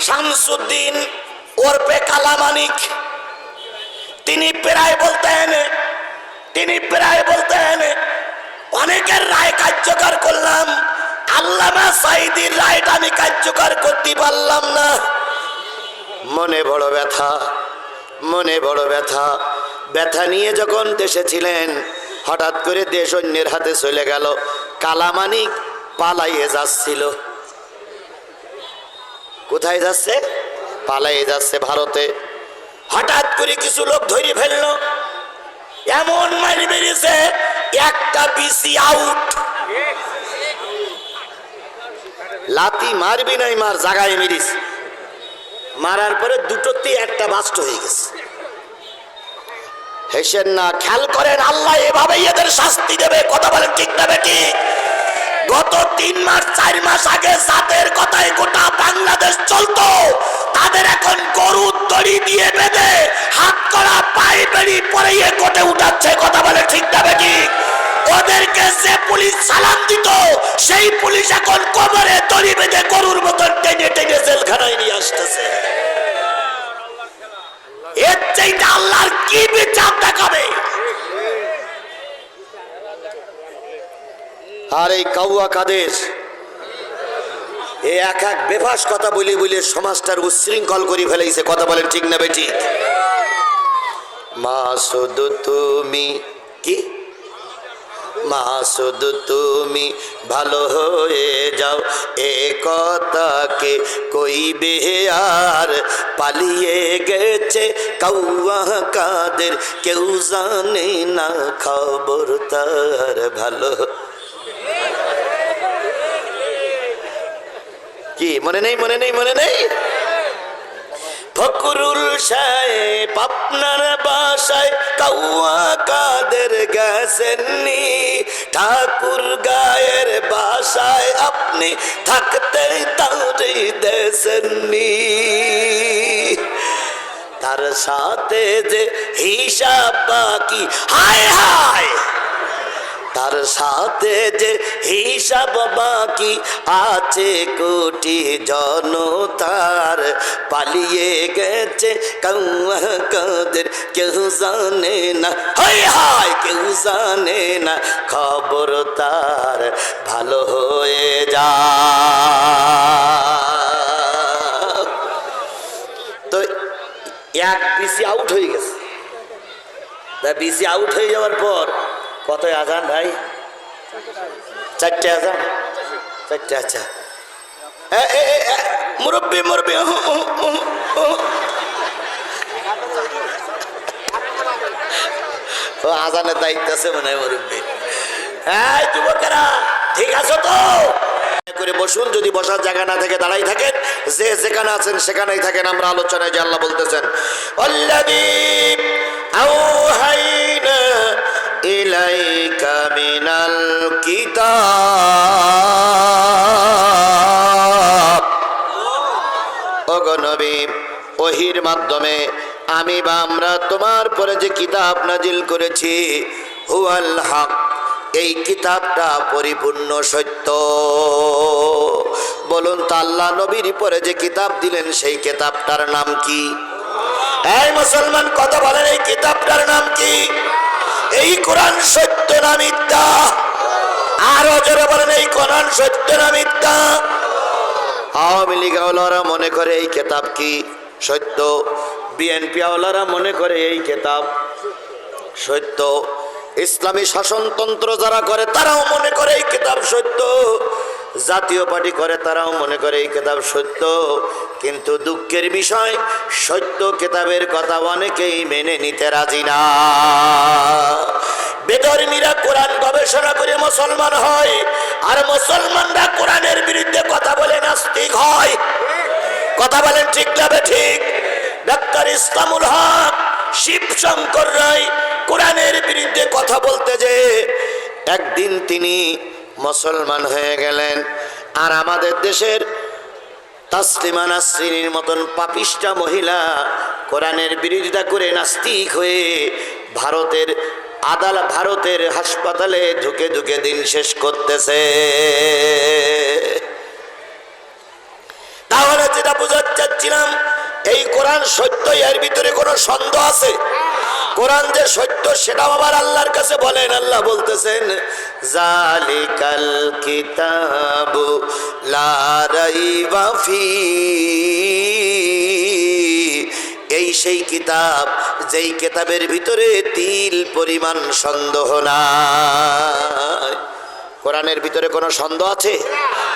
শামসুদ্দিন ওরপে কালামানিক। তিনি প্রায় বলতেন, তিনি প্রায় বলতেন, অনেকের রায় কার্যকর করলাম, আল্লামা সাইদির রায়টা আমি কার্যকর করতে পারলাম না। মনে বড় ব্যথা, মনে বড় ব্যথা। ব্যথা নিয়ে যখন দেশে ছিলেন, হঠাৎ করে দেশ অন্যের হাতে চলে গেল। কালামানিক পালাইয়ে যাচ্ছিল। কোথায় যাচ্ছে? পালাইয়ে যাচ্ছে ভারতে। হঠাৎ করে কিছু লোক ধরে ফেলল। এমন মারি বেরিয়েছে একটা বিসি আউট লাতি মারবি নাই, মার জাগায় মেরিস মারার পরে দুটোতে একটা বাস্ট হয়ে গেছে। হেসেন না, খেয়াল করেন, আল্লাহ এভাবেই এদের শাস্তি দেবে। কথা বলেন ঠিক না, বেটি? গত তিন মাস, চার মাস আগে জাতের কথায় গোটা বাংলাদেশ চলতো। তাদের এখন গরু দড়ি দিয়ে বেঁধে হাত করা, পায়ে বেড়ি পরে ইয়ে কোটে উঠাচ্ছে, কথা বলে ঠিক না বেটি। ওদেরকে যে পুলিশ সালাম দিত, সেই পুলিশ এখন কোমরে দড়ি বেঁধে গরুর মতন টেনে টেনে জেলখানায় নিয়ে আসতেছে। এর চাইতে আল্লাহর কি বিচার দেখাবে? আর এই কাউয়া কাদের? এ এক এক বেফাস কথা বলি বলে সমাজটার উচ্ছৃঙ্খল করে ফেলেছে, কথা বলেন ঠিক না বেটি? মা, শুধু তুমি। কি? মা, শুধু তুমি ভালো হয়ে যাও, এ কথাকে কইবে আর পালিয়ে গেছে কাউয়া কাদের। কেউ জানে না খবর তার ভালো কি? মনে নেই মনে নেই মনে নেই? ফকরুল সাহেব আপনার বাসায় কাউয়া কাদের গেছেননি? ঠাকুর গায়ের বাসায় আপনি থাকতে তারে দেশেননি তার সাথে যে হিসাব বাকি, হায় হায়! তার সাথে যে হিসাব বাকি আছে কোটি জনতার, পালিয়ে গেছে কাদের, কেউ জানে না। হায় হায় কেউ জানে না, খবর তার ভালো হয়ে যা। তো এক বিসি আউট হয়ে গেছে। তা বিসি আউট হয়ে যাওয়ার পর কত আজান ভাই? চারটে আজান? চারটে আচ্ছা। মুরব্বি মুরব্বি। ও, আজানের দায়িত্ব আছে মনে হয় মুরব্বি। হ্যাঁ যুবকেরা, ঠিক আছে তো? করে বসুন, যদি বসার জায়গা না থেকে দাঁড়াই থাকেন, যে যেখানে আছেন সেখানেই থাকেন, আমরা আলোচনায় যে আল্লাহ বলতেছেন অল্লাদি আউহাইনা ইলাইকা মিনাল কিতাব ওগো নবী, ওহির মাধ্যমে আমি বা আমরা তোমার পরে যে কিতাব নাজিল করেছি, হুয়াল হক, এই কিতাবটা পরিপূর্ণ সত্য। বলুন তো আল্লাহ নবীর পরে যে কিতাব দিলেন, সেই কিতাবটার নাম কি? এই মুসলমান, কথা বলেন, এই কিতাবটার নাম কি? এই কোরআন সত্য না মিথ্যা? আরও জোরে বলেন, এই কোরআন সত্য না মিথ্যা? আওয়ামী লীগ মনে করে এই কেতাব কি সত্য? বিএনপি আওলারা মনে করে এই কেতাব সত্য? ইসলামী শাসনতন্ত্র যারা করে, তারাও মনে করে এই কেতাব সত্য। জাতীয় পার্টি করে, তারাও মনে করে এই কেতাব সত্য। কিন্তু দুঃখের বিষয়, সত্য কেতাবের কথা অনেকেই মেনে নিতে রাজি না। বেধর্মীরা কোরআন গবেষণা করে মুসলমান হয়, আর মুসলমানরা কোরআনের বিরুদ্ধে কথা বলে নাস্তিক হয়। কথা বলেন ঠিক যাবে ঠিক? ডাক্তার ইসলামুল হক শিব শঙ্কর রায় কোরআনের বিরুদ্ধে কথা বলতে যে, একদিন তিনি মুসলমান হয়ে গেলেন। আর আমাদের দেশের তাসলিমা নাসরিনের মতন পাপিষ্টা মহিলা কোরআনের বিরোধিতা করে নাস্তিক হয়ে ভারতের আদালত ভারতের হাসপাতালে ঢুকে ঢুকে দিন শেষ করতেছে। তাহলে যেটা বোঝাচ্ছে সত্য এর ভিতরে কোনো সন্দেহ আছে? কোরআন যে সত্য, সেটাও আবার আল্লাহর কাছে বলেন। আল্লাহ বলতেছেন, জালিকাল কিতাবু লা রাইবা ফি। এই সেই কিতাব, যেই কিতাবের ভিতরে তিল পরিমাণ সন্দেহ নাই। কোরআনের ভিতরে কোনো সন্দেহ আছে?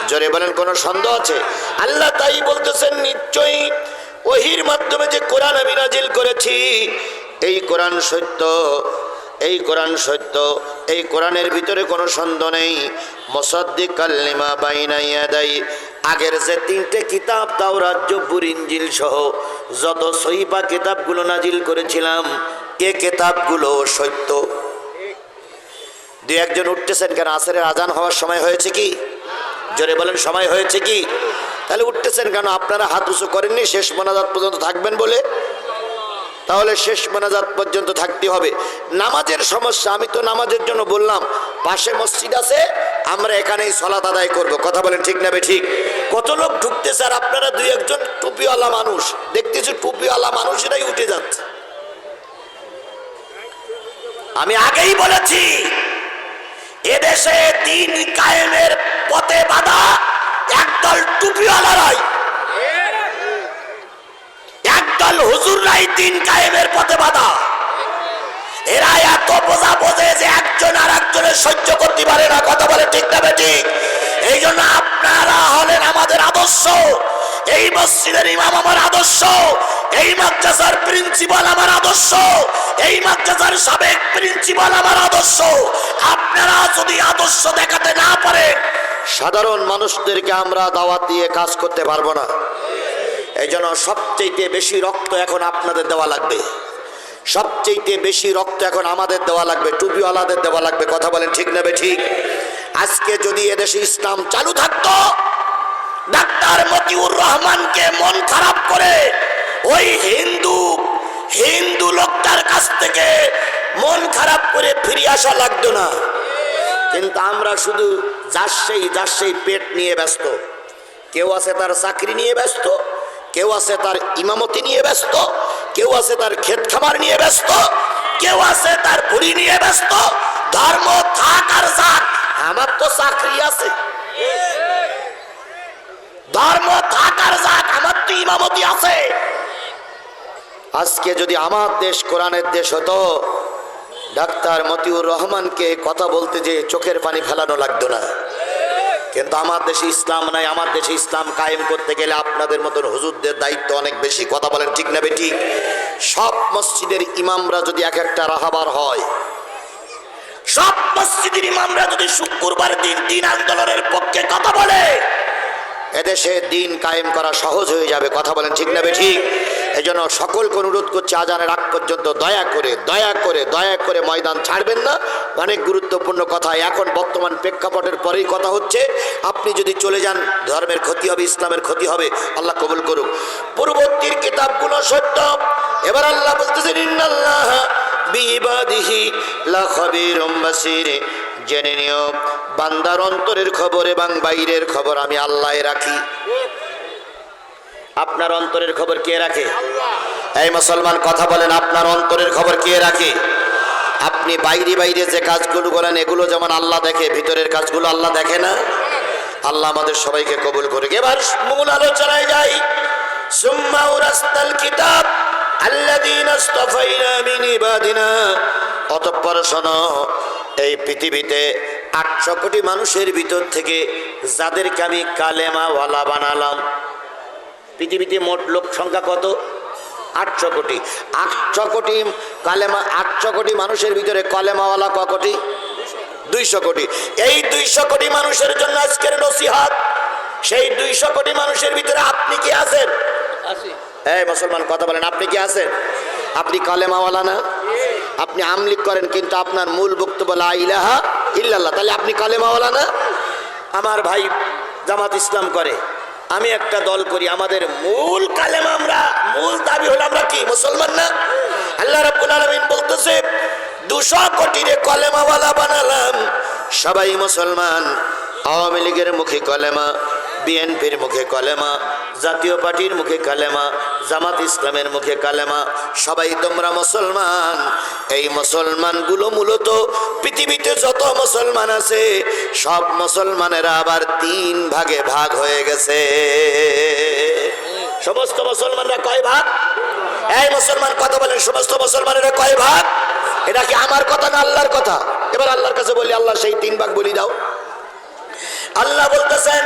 জোরে বলেন, কোনো সন্দেহ আছে? আল্লাহ তাই বলতেছেন, নিশ্চয়ই ওহির মাধ্যমে যে কোরআন আমি নাজিল করেছি এই কোরআন সত্য, এই কোরআন সত্য, এই কোরআনের ভিতরে কোনো সন্দেহ নেই। মোসাদ্দিক কাল্লিমা বাইনাইয়া দেয় আগের যে তিনটে কিতাব তাও রাজ্য ইঞ্জিল সহ যত সহিপা কিতাবগুলো নাজিল করেছিলাম, এ কিতাবগুলো সত্য। দুই একজন উঠতেছেন কেন? আসরের আজান হওয়ার সময় হয়েছে কি? জোরে বলেন, সময় হয়েছে কি? তাহলে উঠতেছেন কেন? আপনারা হাত উঁচু করেননি, শেষ মোনাজাত পর্যন্ত থাকবেন বলে? তাহলে শেষ মোনাজাত পর্যন্ত থাকতে হবে। নামাজের সমস্যা, আমি তো নামাজের জন্য বললাম, পাশে মসজিদ আছে, আমরা এখানেই সলাত আদায় করব। কথা বলেন ঠিক না ঠিক কত লোক ঢুকতেছে আর আপনারা দুই একজন টুপিওয়ালা মানুষ। দেখতেছি টুপিওয়ালা মানুষেরাই উঠে যাচ্ছে। আমি আগেই বলেছি, এদেশে দিন কায়েমের পথে বাধা, একদল টুপিওয়ালা টুপিওয়ালারাই একদল হুজুররাই দিন কায়েমের পথে বাধা। এরা এত বোঝা বোঝে যে একজন আর একজনের সহ্য করতে পারে না। কথা বলে ঠিক না ঠিক এই জন্য আপনারা হলেন আমাদের আদর্শ। এই মসজিদের ইমাম আমার আদর্শ। এই মাদ্রাসার প্রিন্সিপাল আমার আদর্শ। এই মাদ্রাসার সাবেক প্রিন্সিপাল আমার আদর্শ। আপনারা যদি আদর্শ দেখাতে না পারেন, সাধারণ মানুষদেরকে আমরা দাওয়াত দিয়ে কাজ করতে পারব না। এই জন্য সবচেয়ে বেশি রক্ত এখন আপনাদের দেওয়া লাগবে। সবচেয়ে বেশি রক্ত এখন আমাদের দেওয়া লাগবে, টুপিওয়ালাদের দেওয়া লাগবে, কথা বলেন ঠিক নেবে ঠিক আজকে যদি এদেশে ইসলাম চালু থাকতো, ডাক্তার মতিউর রহমানকে মন খারাপ করে ওই হিন্দু হিন্দু লোকটার কাছ থেকে মন খারাপ করে ফিরে আসা লাগতো না। কিন্তু আমরা শুধু যার সেই যার সেই পেট নিয়ে ব্যস্ত, কেউ আছে তার চাকরি নিয়ে ব্যস্ত কেউ আছে তার ইমামতি নিয়ে ব্যস্ত, কেউ আছে তার ক্ষেত খামার নিয়ে ব্যস্ত, কেউ আছে তার বুড়ি নিয়ে ব্যস্ত, ধর্ম, থাক আর যাক, আমার তো চাকরি আছে। ধর্ম, থাক আর যাক, আমার তো ইমামতি আছে। আজকে যদি আমার দেশ কোরআনের দেশ হতো, ডাক্তার মতিউর রহমানকে কথা বলতে যে চোখের পানি ফেলানো লাগতো না। কিন্তু আমার দেশে ইসলাম নাই, আমার দেশে ইসলাম কায়েম করতে গেলে আপনাদের মতন হুজুরদের দায়িত্ব অনেক বেশি। কথা বলেন ঠিক না বেটি সব মসজিদের ইমামরা যদি এক একটা রাহাবার হয়, সব মসজিদের ইমামরা যদি শুক্রবার দিন দিন আন্দোলনের পক্ষে কথা বলে, এদেশে দিন কায়েম করা সহজ হয়ে যাবে। কথা বলেন ঠিক না ঠিক এই জন্য সকলকে অনুরোধ করছে, আজানের আগ পর্যন্ত দয়া করে দয়া করে দয়া করে ময়দান ছাড়বেন না। অনেক গুরুত্বপূর্ণ কথা। এখন বর্তমান প্রেক্ষাপটের পরেই কথা হচ্ছে, আপনি যদি চলে যান, ধর্মের ক্ষতি হবে, ইসলামের ক্ষতি হবে, আল্লাহ কবুল করুক। পূর্ববর্তীর কিতাবগুলো সত্য। এবার আল্লাহ বলতেছেন জেনে নিও, বান্দার অন্তরের খবর এবং বাইরের খবর আমি আল্লাহ রাখি। আপনার অন্তরের খবর কে রাখে? এই মুসলমান, কথা বলেন, আপনার অন্তরের খবর কে রাখে? আপনি বাইরে বাইরে যে কাজগুলো করেন, এগুলো যেমন আল্লাহ দেখে, ভিতরের কাজগুলো আল্লাহ দেখে না? আল্লাহ আমাদের সবাইকে কবুল করে এবার মূল আলোচনায় যাই। সুম্মা উরাস্তাল কিতাব অতঃপর শোনো, এই পৃথিবীতে আটশো কোটি মানুষের ভিতর থেকে যাদেরকে আমি কালেমাওয়ালা বানালাম পৃথিবীতে মোট লোক সংখ্যা কত? আটশো কোটি। আটশো কোটি কালেমা আটশো কোটি মানুষের ভিতরে কলেমাওয়ালা ক কোটি? দুইশো কোটি। এই দুইশো কোটি মানুষের জন্য আজকের নসিহাত সেই দুইশো কোটি মানুষের ভিতরে আপনি কি আছেন? এই মুসলমান কথা বলেন আপনি কি আছেন? আপনি কলেমাওয়ালা না? আপনি আমলিক করেন কিন্তু আপনার মূল বক্তব্য ইলাহা ইল্লাল্লাহ। তাহলে আপনি কলেমাওয়ালা না? আমার ভাই জামাত ইসলাম করে। আমি একটা দল করি, আমাদের মূল কালেম আমরা, মূল দাবি হলো আমরা কি, মুসলমান না? আল্লাহ রাব্বুল আলামিন বলতেছে, দুশো কোটি রে কলেমাওয়ালা বানালাম, সবাই মুসলমান, আওয়ামী লীগের মুখী কলেমা বিএনপির মুখে কলেমা, জাতীয় পার্টির মুখে কালেমা, জামাত ইসলামের মুখে কালেমা, সবাই তোমরা মুসলমান। এই মুসলমানগুলো মূলত পৃথিবীতে যত মুসলমান আছে, সব মুসলমানেরা আবার তিন ভাগে ভাগ হয়ে গেছে। সমস্ত মুসলমানরা কয় ভাগ? এই মুসলমান কথা বলেন, সমস্ত মুসলমানেরা কয় ভাগ? এটা কি আমার কথা না আল্লাহর কথা? এবার আল্লাহর কাছে বলি, আল্লাহ সেই তিন ভাগ বলি দাও। আল্লাহ বলতেছেন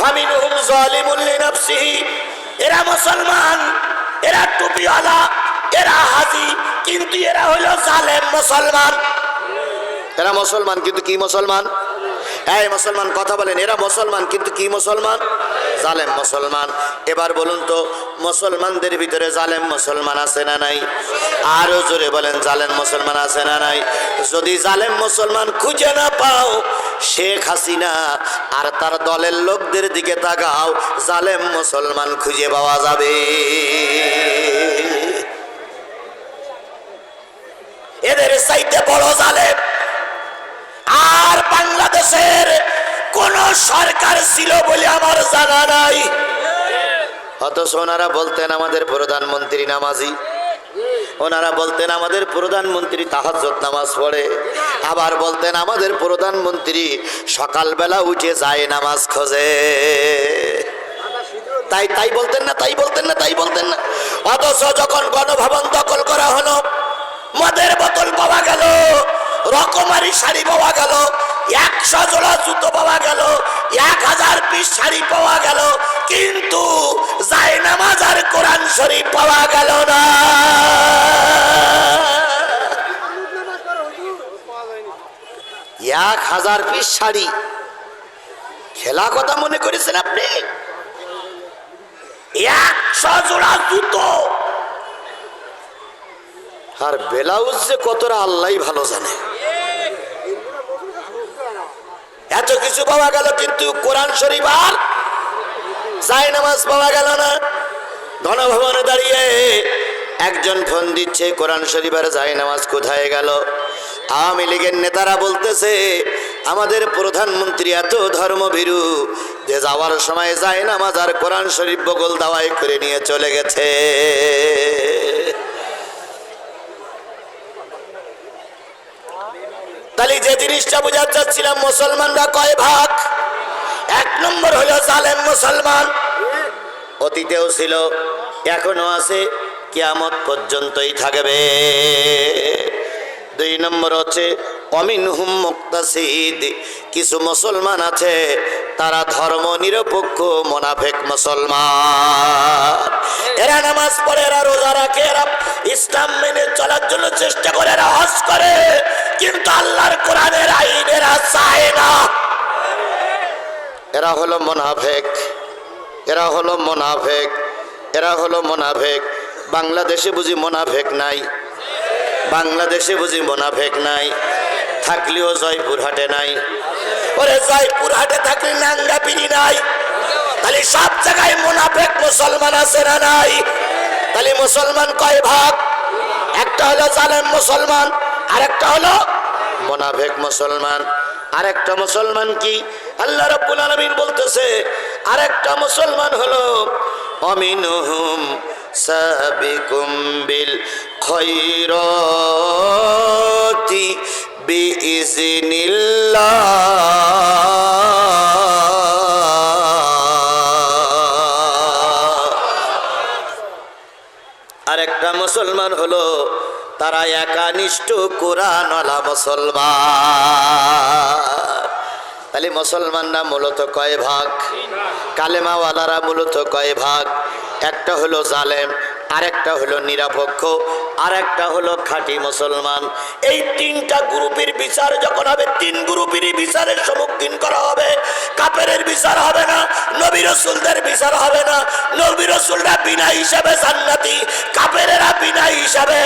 ফামিনহুম জালিমুন লিনাফসিহি। এরা মুসলমান, এরা টুপিওয়ালা, এরা হাজি, কিন্তু এরা হলো জালেম মুসলমান। এরা মুসলমান, কিন্তু কি মুসলমান? এই মুসলমান, কথা বলেন। এরা মুসলমান, কিন্তু কি মুসলমান? জালেম মুসলমান। এবার বলুন তো, মুসলমানদের ভিতরে জালেম মুসলমান আছে না নাই? আরও জোরে বলেন, জালেম মুসলমান আছে না নাই? যদি জালেম মুসলমান খুঁজে না পাও, শেখ হাসিনা আর তার দলের লোকদের দিকে তাকাও, জালেম মুসলমান খুঁজে পাওয়া যাবে। এদের চাইতে বড় জালেম আর বাংলাদেশের কোন সরকার ছিল বলে আমার জানা নাই। অথচ ওনারা বলতেন আমাদের প্রধানমন্ত্রী নামাজি। ওনারা বলতেন আমাদের প্রধানমন্ত্রী তাহাজ্জত নামাজ পড়ে। আবার বলতেন আমাদের প্রধানমন্ত্রী সকালবেলা উঠে যায় নামাজ খোঁজে। তাই তাই বলতেন না, তাই বলতেন না, তাই বলতেন না। অথচ যখন গণভবন দখল করা হলো, মদের বোতল পাওয়া গেল, রকমারি শাড়ি পাওয়া গেল একশো জোড়া জুতো পাওয়া গেল, এক হাজার পিস শাড়ি পাওয়া গেল, কিন্তু জায়নামাজ আর কোরআন শরীফ পাওয়া গেল না। এক হাজার পিস শাড়ি। খেলা কথা মনে করেছেন আপনি? একশো জোড়া জুতো। আর ব্লাউজ যে কতটা আল্লাহ ভালো জানে। এত কিছু পাওয়া গেল কিন্তু কোরআন শরীফ আর যাই নামাজ পাওয়া গেল না। গণভবনে দাঁড়িয়ে একজন ফোন দিচ্ছে, কোরআন শরীফের যাই নামাজ কোথায় গেল? আওয়ামী লীগের নেতারা বলতেছে, আমাদের প্রধানমন্ত্রী এত ধর্মভীরু, যে যাওয়ার সময় যায় নামাজ আর কোরআন শরীফ বগল দাওয়াই করে নিয়ে চলে গেছে। তাহলে যে জিনিসটা বোঝাতে চাচ্ছিলাম, মুসলমানরা কয় ভাগ? এক নম্বর হলো জালেম মুসলমান। অতীতেও ছিল, এখনও আছে, কিয়ামত পর্যন্তই থাকবে। দুই নম্বর হচ্ছে অমিন হুম মুক্তাসিদ। কিছু মুসলমান আছে, তারা ধর্ম নিরপেক্ষ, মোনাফেক মুসলমান। এরা নামাজ পড়ে, এরা রোজা রাখে, এরা ইসলাম মেনে চলার জন্য চেষ্টা করে, এরা হজ করে। কিন্তু আল্লাহর কোরআনের আইন এরা চায় না। এরা হলো মোনাফেক। এরা হলো মোনাফেক। এরা হলো মোনাফেক। বাংলাদেশে বুঝি মোনাফেক নাই। বাংলাদেশে বুঝি মোনাফেক নাই। থাকলেও জয়পুরহাটে নাই। ওরে জয়পুরহাটে থাকলে নাঙ্গা পিড়ি নাই। তাহলে সব জায়গায় মোনাফেক মুসলমান আছে না নাই? তাহলে মুসলমান কয় ভাগ? একটা হলো জালেম মুসলমান আরেকটা হলো মোনাফেক মুসলমান। আরেকটা মুসলমান কি? আল্লাহ রাব্বুল আলামিন বলতেছে, আরেকটা মুসলমান হলো, অমিনহুম সাবিকুম বিল খৈরতি বিইজনিল্লাহ মুসলমান হলো তারা একানিষ্ঠ কোরআনওয়ালা মুসলমান। তাহলে মুসলমানরা মূলত কয় ভাগ? কালেমাওয়ালারা মূলত কয় ভাগ? একটা হলো জালেম, আরেকটা হলো নিরাপক্ষ, আরেকটা হলো খাঁটি মুসলমান। এই তিনটা গ্রুপের বিচার যখন হবে, তিন গ্রুপেরই বিচারের সম্মুখীন করা হবে। কাপেরের বিচার হবে না, নবী রসুলদের বিচার হবে না। নবী রসুলরা বিনা হিসাবে জান্নাতি কাপেরেরা বিনা হিসাবে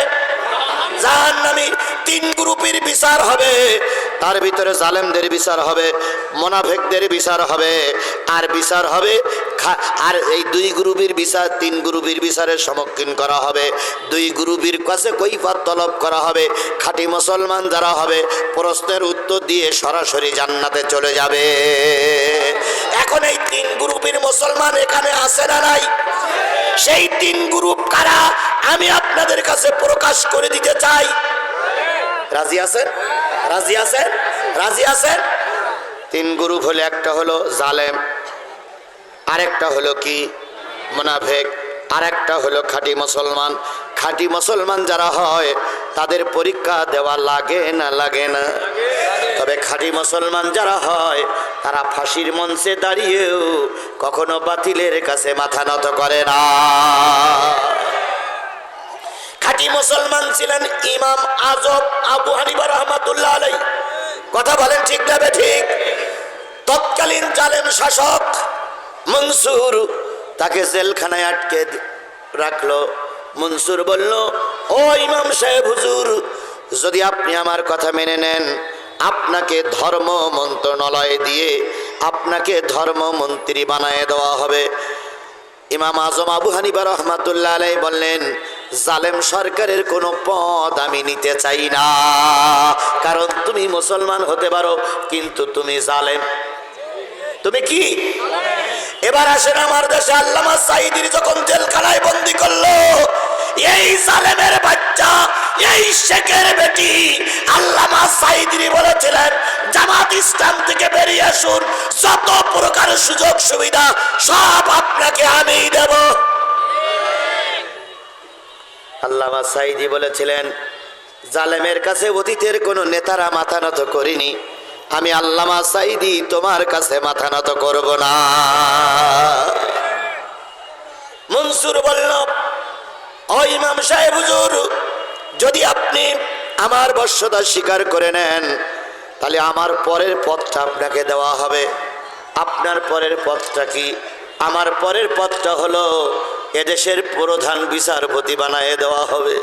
জাহান্নামী তিন গ্রুপের বিচার হবে। তার ভিতরে জালেমদের বিচার হবে, মোনাফেকদের বিচার হবে। আর বিচার হবে আর এই দুই গ্রুপের বিচার, তিন গ্রুপের বিচারের সম্মুখীন করা হবে। দুই গ্রুপের কাছে কৈফাত তলব করা হবে। খাঁটি মুসলমান যারা হবে, প্রশ্নের উত্তর দিয়ে সরাসরি জান্নাতে চলে যাবে। এখন এই তিন গ্রুপের মুসলমান এখানে আছে না নাই? সেই তিন গ্রুপ কারা? আমি আপনাদের কাছে প্রকাশ করে দিতে চাই। রাজি আছেন? রাজি আছেন? রাজি আছেন? তিন গ্রুপ হলে একটা হলো জালেম, আরেকটা হলো কি? মোনাফেক, আরেকটা হলো খাঁটি মুসলমান। খাঁটি মুসলমান যারা হয়, তাদের পরীক্ষা দেওয়া লাগে না লাগে না? তবে খাঁটি মুসলমান যারা হয়, তারা ফাঁসির মঞ্চে দাঁড়িয়েও কখনো বাতিলের কাছে মাথা নত করে না। খাঁটি মুসলমান ছিলেন ইমাম আজব আবু হানিবা রহমাতুল্লাহ আলাই কথা বলেন ঠিক না বে ঠিক? তৎকালীন জালেম শাসক মনসুর তাকে জেলখানায় আটকে রাখল। মনসুর বলল, ও ইমাম সাহেব, হুজুর, যদি আপনি আমার কথা মেনে নেন, আপনাকে ধর্ম মন্ত্রণালয় দিয়ে আপনাকে ধর্ম মন্ত্রী বানায় দেওয়া হবে। ইমাম আজম আবু হানিবা রহমাতুল্লাহ আলাই বললেন জালেম সরকারের কোনো পদ আমি নিতে চাই না। কারণ তুমি মুসলমান হতে পারো, কিন্তু তুমি জালেম। তুমি কি? এবার আসেন আমার দেশে আল্লামা সাইদির যখন জেলখানায় বন্দি করল, এই জালেমের বাচ্চা, এই শেখের বেটি আল্লামা সাইদিরি বলেছিলেন, জামাত ইসলাম থেকে বেরিয়ে আসুন, যত প্রকার সুযোগ সুবিধা সব আপনাকে আমি দেব। আল্লামা সাইদি বলেছিলেন, জালেমের কাছে অতীতের কোনো নেতারা মাথা নত করিনি। আমি আল্লামা সাইদি, তোমার কাছে মাথা নত করব না। মনসুর বলল, ও ইমাম সাহেব হুজুর, যদি আপনি আমার বর্ষতা স্বীকার করে নেন, তাহলে আমার পরের পথটা আপনাকে দেওয়া হবে। আপনার পরের পথটা কি? আমার পরের পথটা হলো এদেশের প্রধান বিচারপতি বানায় দেওয়া হবে।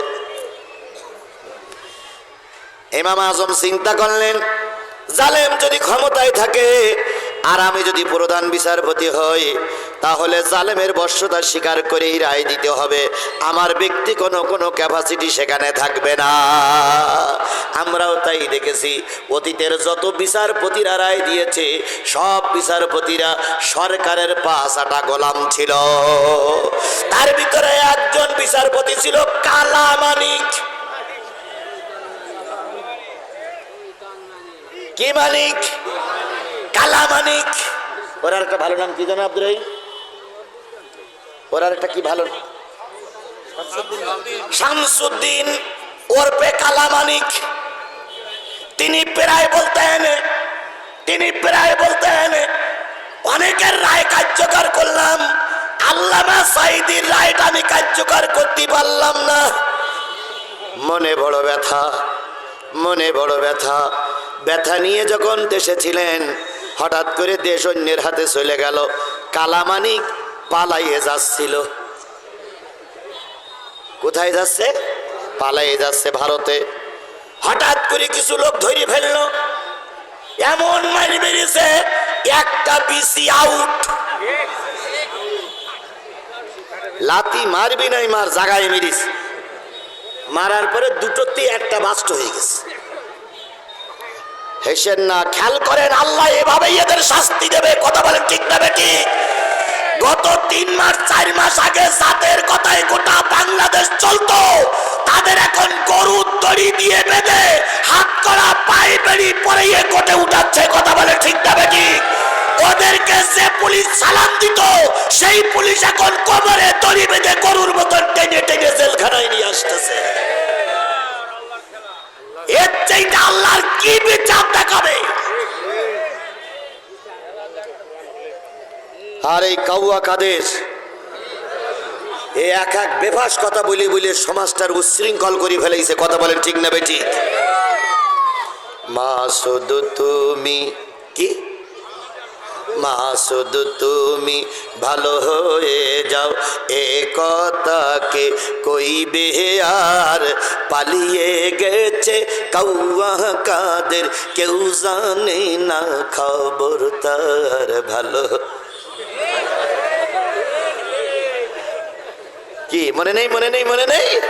এমাম আজম চিন্তা করলেন জালেম যদি ক্ষমতায় থাকে আর আমি যদি প্রধান বিচারপতি হই, তাহলে জালেমের বর্ষতা স্বীকার করেই রায় দিতে হবে। আমার ব্যক্তি কোনো কোনো ক্যাপাসিটি সেখানে থাকবে না। আমরাও তাই দেখেছি। অতীতের যত বিচারপতিরা রায় দিয়েছে, সব বিচারপতিরা সরকারের পাঁচাটা গোলাম ছিল। তার ভিতরে একজন বিচারপতি ছিল কালামানিক। কি মানিক? কালা মানিক ওর একটা ভালো নাম কি জানো আব্দুল ওর একটা কি ভালো শামসুদ্দিন। ওরপে কালা মানিক তিনি প্রায় বলতেন তিনি প্রায় বলতেন অনেকের রায় কার্যকর করলাম। আল্লামা সাইদির রায়টা আমি কার্যকর করতে পারলাম না। মনে বড় ব্যথা, মনে বড় ব্যথা। ব্যথা নিয়ে যখন দেশে ছিলেন হঠাৎ করে দেশ অন্যের হাতে চলে গেল। কালামানিক পালাইয়ে যাচ্ছিল। কোথায় যাচ্ছে? পালাইয়ে যাচ্ছে ভারতে। হঠাৎ করে কিছু লোক ধরে ফেলল। এমন মারি বেরিয়েছে একটা বিসি আউট লাতি মারবি নাই মার জাগায় মেরিস মারার পরে দুটোতেই একটা বাস্ট হয়ে গেছে। হেসেন না, খেয়াল করেন, আল্লাহ এভাবেই এদের শাস্তি দেবে। কথা বলেন ঠিক না বেটি? গত তিন মাস, চার মাস আগে জাতের কথায় গোটা বাংলাদেশ চলতো। তাদের এখন গরুর দড়ি দিয়ে বেঁধে হাত করা, পায়ে বেড়ি পরে কোটে উঠাচ্ছে। কথা বলে ঠিক না বেটি? ওদেরকে যে পুলিশ সালাম দিত, সেই পুলিশ এখন কোমরে দড়ি বেঁধে গরুর মতন টেনে টেনে জেলখানায় নিয়ে আসতেছে। এর চাইতে আল্লাহর কি বিচার দেখাবে? আর এই কাউয়া কাদের এ এক এক বেফাস কথা বলি বলে সমাজটার উচ্ছৃঙ্খল করে ফেলেছে। কথা বলেন ঠিক না বেটি মা শুধু তুমি। কি? মা শুধু তুমি ভালো হয়ে যাও। এ কথাকে কইবে আর পালিয়ে গেছে। কাউয়া কাদের কেউ জানে না খবর তার ভালো। কি, মনে নেই মনে নেই মনে নেই?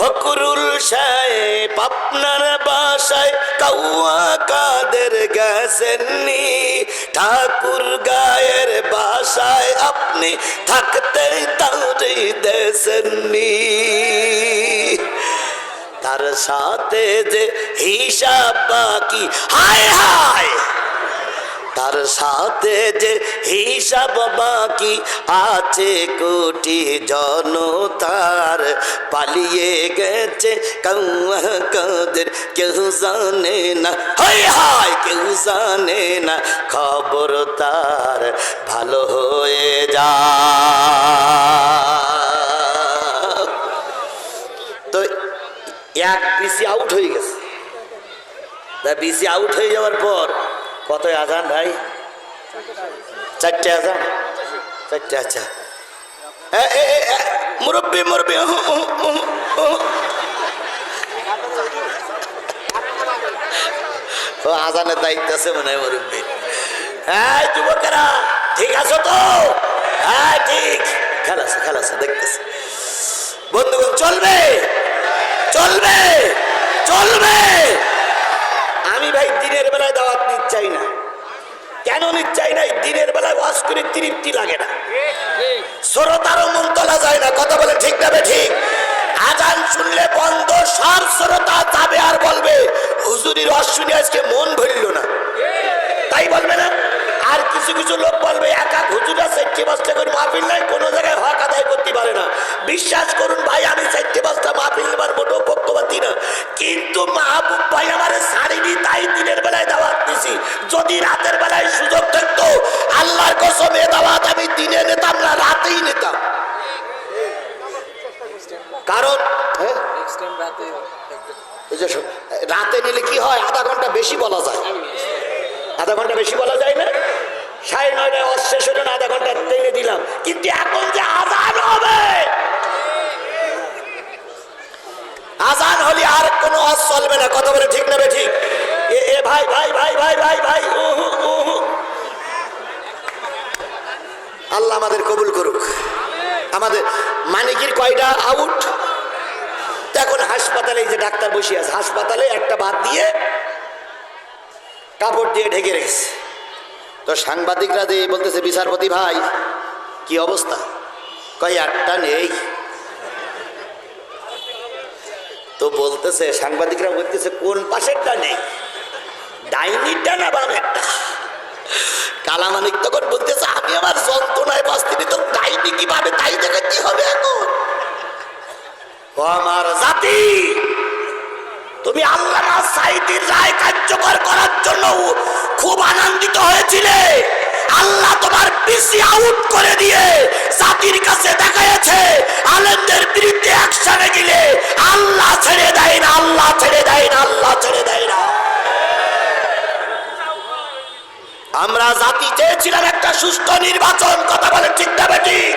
ফকরুল সাহেব আপনার বাসায় কাউয়া কাদের গেছেননি? ঠাকুর গায়ের বাসায় আপনি থাকতে তারে দেশেননি তার সাথে যে হিসাব বাকি, হায় হায়! তার সাথে যে হিসাব বাকি আছে কোটি জনতার, পালিয়ে গেছে কাদের, কেউ জানে না। হায় হায় কেউ জানে না, খবর তার ভালো হয়ে যা। তো এক বিসি আউট হয়ে গেছে। তা বিসি আউট হয়ে যাওয়ার পর কত আজান ভাই? চারটে আজান? চারটে আচ্ছা। মুরব্বি মুরব্বি। ও আজানের দায়িত্ব আছে মনে হয় মুরব্বি। হ্যাঁ যুবকেরা, ঠিক আছো তো? হ্যাঁ ঠিক। খেলাছে খেলাছে, দেখতেছে। বন্ধুগণ, চলবে চলবে চলবে আমি ভাই দিনের বেলায় দাওয়াত নিচ্ছাই না কেন চাই নাই, দিনের বেলায় ওয়াজ করে, তৃপ্তি লাগে না। শ্রোতারও মন তোলা যায় না, কথা বলে ঠিক না ঠিক। আজান শুনলে বন্ধ, সব শ্রোতা যাবে আর বলবে, হুজুরির অশ্বিনী আজকে মন ভরিল না। তাই বলবে না? আর কিছু কিছু লোক বলবে একা হুজুরা চারটে বস্তা করে মাহফিল নাই কোনো জায়গায় হক আদায় করতে পারে না। বিশ্বাস করুন ভাই আমি চারটে বস্তা মাহফিল নেবার মোটেও পক্ষপাতি না। কিন্তু মাহবুব ভাই আমার সারিনি তাই দিনের বেলায় দাওয়াত দিছি। যদি রাতের বেলায় সুযোগ থাকতো আল্লাহর কসম এ দাওয়াত আমি দিনে নিতাম না রাতেই নিতাম। কারণ হ্যাঁ রাতে নিলে কি হয় আধা ঘণ্টা বেশি বলা যায়। আধা ঘণ্টা বেশি বলা যায় না? সাড়ে নয়টায় অশেষ হলো না, আধা ঘণ্টা টেনে দিলাম। কিন্তু এখন যে আজান হবে! আজান হলে আর কোনো অস চলবে না। কথা বলে ঠিক নেবে ঠিক? এ ভাই ভাই ভাই ভাই ভাই ভাই। আল্লাহ আমাদের কবুল করুক। আমাদের মানিকির কয়টা আউট এখন হাসপাতালে যে ডাক্তার বসে আছে, হাসপাতালে একটা বাদ দিয়ে কাপড় দিয়ে ঢেকে রেখেছে। তো সাংবাদিকরা যে বলতেছে, বিচারপতি ভাই, কি অবস্থা? কয় একটা নেই। তো বলতেছে, সাংবাদিকরা বলতেছে, কোন পাশেরটা নেই? ডাইনিটা না বামেরটা কালামানিক তখন বলতেছে, আমি আমার যন্ত্রণায় বাঁচতে তো ডাইনি কীভাবে? তাই দেখে কি হবে এখন? আমার জাতি! তুমি আল্লাহ সাইদির রায় কার্যকর করার জন্য খুব আনন্দিত হয়েছিলে। আল্লাহ তোমার পিসি আউট করে দিয়ে জাতির কাছে দেখাইছে আলেমদের বিরুদ্ধে অ্যাকশনে গেলে আল্লাহ ছেড়ে দেয় না, আল্লাহ ছেড়ে দেয় না, আল্লাহ ছেড়ে দেয় না। আমরা জাতি চেয়েছিলাম একটা সুস্থ নির্বাচন, কথা বলে ঠিক না ঠিক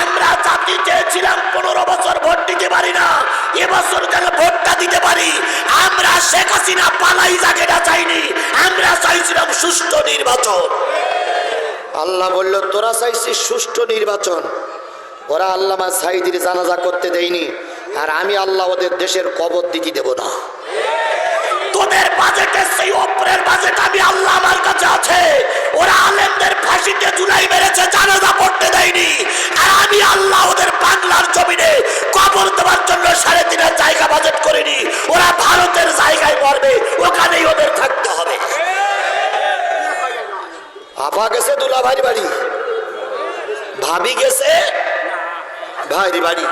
আমরা জাতি চেয়েছিলাম পনেরো বছর ভোট দিতে পারি না এবছর যেন ভোটটা দিতে পারি। আমরা শেখ হাসিনা পালাই জায়গাটা চাইনি, আমরা চাইছিলাম সুষ্ঠু নির্বাচন। আল্লাহ বলল, তোরা চাইছিস সুষ্ঠু নির্বাচন। ওরা আল্লামা সাইদির জানাজা করতে দেয়নি, আর আমি আল্লাহ ওদের দেশের কবর দিতে দেব না। তোদের বাজেটে, সেই অপরের বাজেট আমি আল্লাহ আমার কাছে আছে। ওরা আলেমদের ফাঁসিতে জুলাই মেরেছে, জানাজা পড়তে দেয়নি। আর আমি আল্লাহ ওদের বাংলার জমিনে কবর দেওয়ার জন্য সাড়ে তিনের জায়গা বাজেট করিনি। ওরা ভারতের জায়গায় মরবে, ওখানেই ওদের থাকতে হবে। আপা গেছে দুলা ভাই বাড়ি? ভাবি গেছে? ভাই বাড়ি।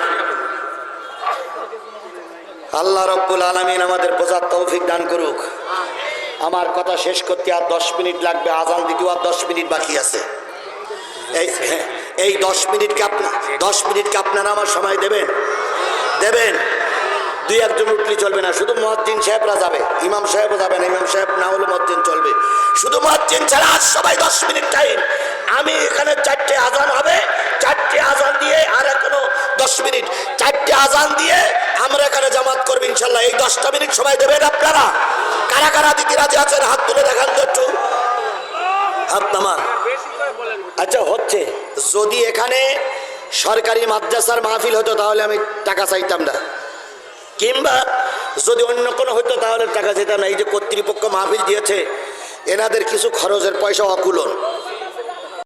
আল্লাহ রব্বুল আলমিন আমাদের বোঝার তৌফিক দান করুক। আমার কথা শেষ করতে আর দশ মিনিট লাগবে, আজান দিতেও আর দশ মিনিট বাকি আছে। এই এই দশ মিনিটকে আপনার দশ মিনিটকে আপনারা আমার সময় দেবেন? দেবেন? দুই, একজন উঠলে চলবে না। শুধু মহাজ্জিন সাহেবরা যাবে। ইমাম সাহেবও যাবে না, ইমাম সাহেব না হলে মহাজ্জিন চলবে। শুধু মহাজ্জিন ছাড়া আজ সবাই দশ মিনিট টাইম আমি এখানে চারটে আজান হবে, চারটে আজান দিয়ে আর এখনও দশ মিনিট। চারটে আজান দিয়ে আমরা এখানে জামাত করব ইনশাল্লাহ এই দশটা মিনিট সময় দেবেন আপনারা। কারা কারা দিদি রাজি আছেন? হাত তুলে দেখান তো একটু। হাত নামান। আচ্ছা হচ্ছে। যদি এখানে সরকারি মাদ্রাসার মাহফিল হতো, তাহলে আমি টাকা চাইতাম না। কিংবা যদি অন্য কোনো হতো, তাহলে টাকা চাইতাম না। এই যে কর্তৃপক্ষ মাহফিল দিয়েছে, এনাদের কিছু খরচের পয়সা অকুলন।